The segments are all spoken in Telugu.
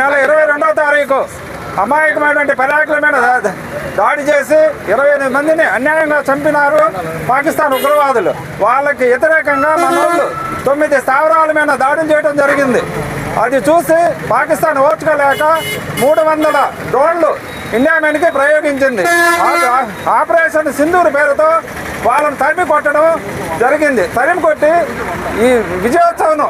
నెల ఇరవై రెండవ తారీఖు అమాయకమైనటువంటి పర్యాటకుల మీద దాడి చేసి ఇరవై ఎనిమిది మందిని అన్యాయంగా చంపినారు పాకిస్తాన్ ఉగ్రవాదులు. వాళ్ళకి వ్యతిరేకంగా మన వాళ్ళు తొమ్మిది స్థావరాల మీద దాడులు చేయడం జరిగింది. అది చూసి పాకిస్తాన్ ఓర్చుకోలేక మూడు వందల డ్రోన్లు ఇండియా మీదకి ప్రయోగించింది. ఆ- ఆపరేషన్ సింధూర్ పేరుతో వాళ్ళని తరిమి కొట్టడం జరిగింది. తరిమి కొట్టి ఈ విజయోత్సవం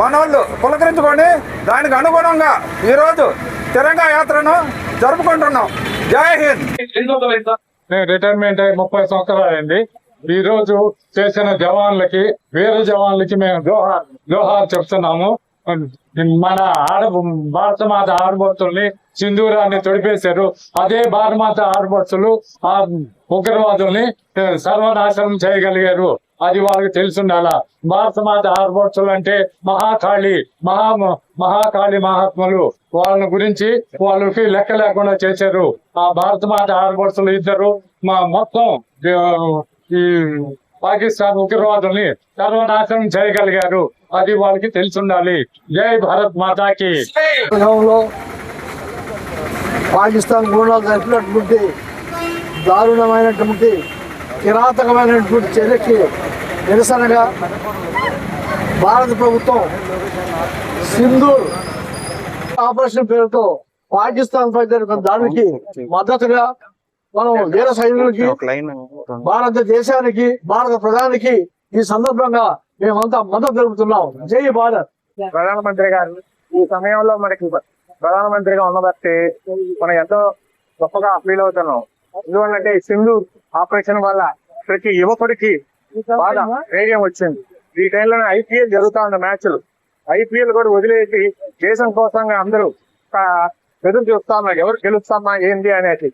మనోళ్ళు పులకరించుకొని దానికి అనుగుణంగా ఈరోజు తిరంగా యాత్రను జరుపుకుంటున్నాం. జై హింద్. నేను రిటైర్మెంట్ అయ్యి ముప్పై సంవత్సరాలు అయింది. ఈ రోజు చేసిన జవాన్లకి వేరే జవాన్లకి మేము జోహార్ జోహార్ చెప్తున్నాము. మన ఆడ భారత మాత ఆడబడుతుల్ని సింధూరాన్ని తొడిపేశారు. అదే భారత మాత ఆడబడుతులు ఆ ఉగ్రవాదుల్ని సర్వనాశనం చేయగలిగారు. అది వాళ్ళకి తెలుసుండాలా. భారత మాత ఆడబడుతులు అంటే మహాకాళి మహా మహాకాళి మహాత్ములు. వాళ్ళ గురించి వాళ్ళకి లెక్క లేకుండా చేశారు. ఆ భారత మాత ఆడబడుతులు ఇద్దరు. మా మొత్తం ఈ పాకిస్తాన్ ఉగ్రవాదుల్ని సర్వనాశనం చేయగలిగారు. అది వాళ్ళకి తెలుసుండాలి. జై భారత్ మాతాకి. పాకిస్తాన్ గుణాలు జరిపినటువంటి దారుణమైనటువంటి కిరాతకమైనటువంటి చర్యకి నిరసనగా భారత ప్రభుత్వం సింధూర్ ఆపరేషన్ పేరుతో పాకిస్తాన్ పై జరిపిన దాడికి మద్దతుగా మనం వీర సైనికులకి భారతదేశానికి భారత ప్రధానికి ఈ సందర్భంగా మేమంతా మద్దతు తెలుపుతున్నాం. జై భారత్. ప్రధానమంత్రి గారు ఈ సమయంలో మనకి ప్రధానమంత్రిగా ఉన్నబట్టి మనం ఎంతో గొప్పగా ఫీల్ అవుతున్నాం. ఎందువల్లంటే ఈ సింధు ఆపరేషన్ వల్ల ప్రతి యువకుడికి బాగా ధైర్యం వచ్చింది. ఈ టైంలోనే ఐపీఎల్ జరుగుతా ఉన్న మ్యాచ్లు. ఐపీఎల్ కూడా వదిలేసి దేశం కోసంగా అందరూ ఎదురు చూస్తా ఉన్నారు ఎవరు గెలుస్తామా ఏంటి అనేది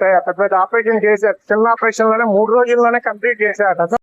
పెద్ద పెద్ద ఆపరేషన్ చేశారు. చిన్న ఆపరేషన్లోనే మూడు రోజుల్లోనే కంప్లీట్ చేశారు